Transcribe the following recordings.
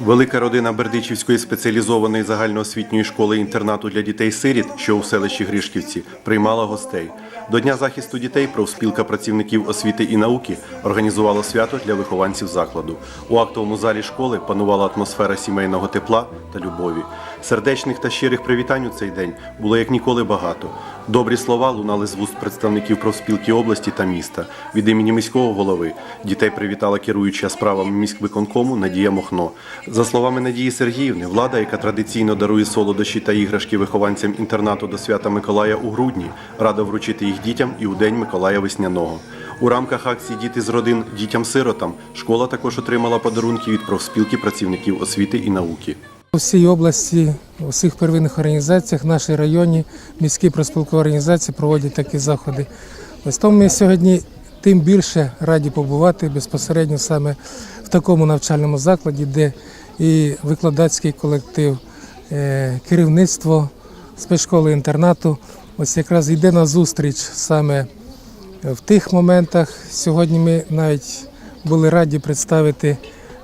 Велика родина Бердичівської спеціалізованої загальноосвітньої школи інтернату для дітей-сиріт, що у селищі Гришківці, приймала гостей. До Дня захисту дітей профспілка працівників освіти і науки організувала свято для вихованців закладу. У актовому залі школи панувала атмосфера сімейного тепла та любові. Сердечних та щирих привітань у цей день було як ніколи багато. Добрі слова лунали з вуст представників профспілки області та міста. Від імені міського голови дітей привітала керуюча справами міськвиконкому Надія Мохно. За словами Надії Сергіївни, влада, яка традиційно дарує солодощі та іграшки вихованцям інтернату до свята Миколая у грудні, рада вручити їх дітям і у день Миколая Весняного. У рамках акції Діти з родин дітям-сиротам школа також отримала подарунки від профспілки працівників освіти і науки. У всій області, у всіх первинних організаціях, в нашій районі, міські проспілкові організації проводять такі заходи. Ось тому ми сьогодні тим більше раді побувати безпосередньо саме в такому навчальному закладі, де і викладацький колектив, е, керівництво спецшколи інтернату ось якраз йде на зустріч саме в тих моментах. Сьогодні ми навіть були раді представити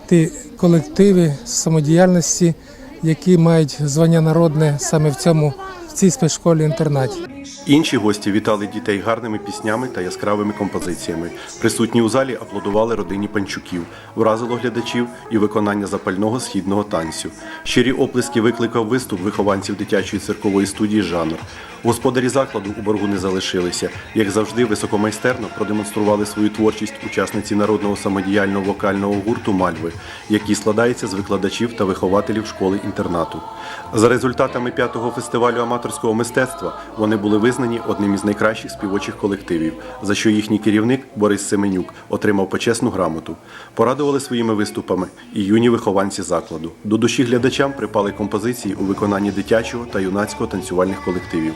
ті колективи самодіяльності, які мають звання народне саме в цьому в цій спецшколі інтернаті. Інші гості вітали дітей гарними піснями та яскравими композиціями. Присутні у залі аплодували родині панчуків, вразило глядачів і виконання запального східного танцю. Щирі оплески викликав виступ вихованців дитячої циркової студії Жанр. Господарі закладу у боргу не залишилися. Як завжди, високомайстерно продемонстрували свою творчість учасниці народного самодіяльного вокального гурту Мальви, який складається з викладачів та вихователів школи інтернату. За результатами п'ятого фестивалю аматорського мистецтва вони були визнані одним із найкращих співочих колективів, за що їхній керівник Борис Семенюк отримав почесну грамоту. Порадували своїми виступами і юні вихованці закладу. До душі глядачам припали композиції у виконанні дитячого та юнацького танцювальних колективів.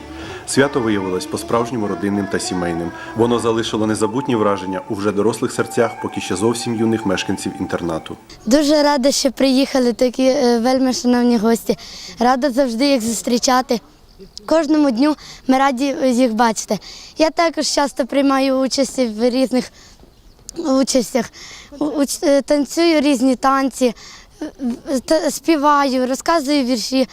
Свято виявилось по-справжньому родинним та сімейним. Воно залишило незабутні враження у вже дорослих серцях, поки ще зовсім юних мешканців інтернату. Дуже рада, що приїхали такі е, вельми шановні гості. Рада завжди їх зустрічати. Кожному дню ми раді їх бачити. Я також часто приймаю участь в різних участях, уч- е, танцюю різні танці, е, співаю, розказую вірші.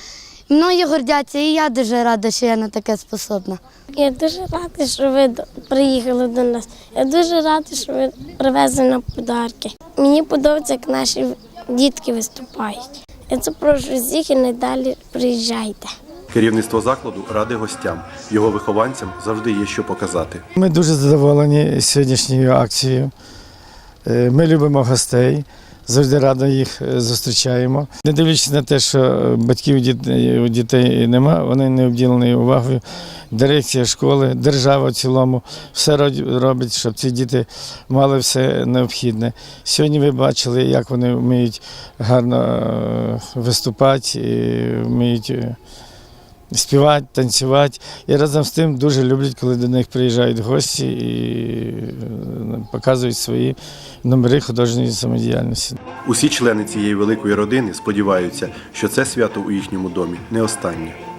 Мною гордяться, і я дуже рада, що я на таке способна. Я дуже рада, що ви приїхали до нас. Я дуже рада, що ви привезли нам подарки. Мені подобається, як наші дітки виступають. Я запрошую всіх і надалі приїжджайте. Керівництво закладу ради гостям. Його вихованцям завжди є що показати. Ми дуже задоволені сьогоднішньою акцією. Е, Ми любимо гостей, завжди радо їх е, зустрічаємо. Не дивлячись на те, що е, батьків у дітей- нема, вони не обділені увагою. Дирекція школи, держава в цілому все робить, щоб ці діти мали все необхідне. Сьогодні ви бачили, як вони вміють гарно виступати, і вміють. Співати, танцювати. І разом з тим дуже люблять, коли до них приїжджають гості і е, показують свої номери художньої самодіяльності. Усі члени цієї великої родини сподіваються, що це свято у їхньому домі не останнє.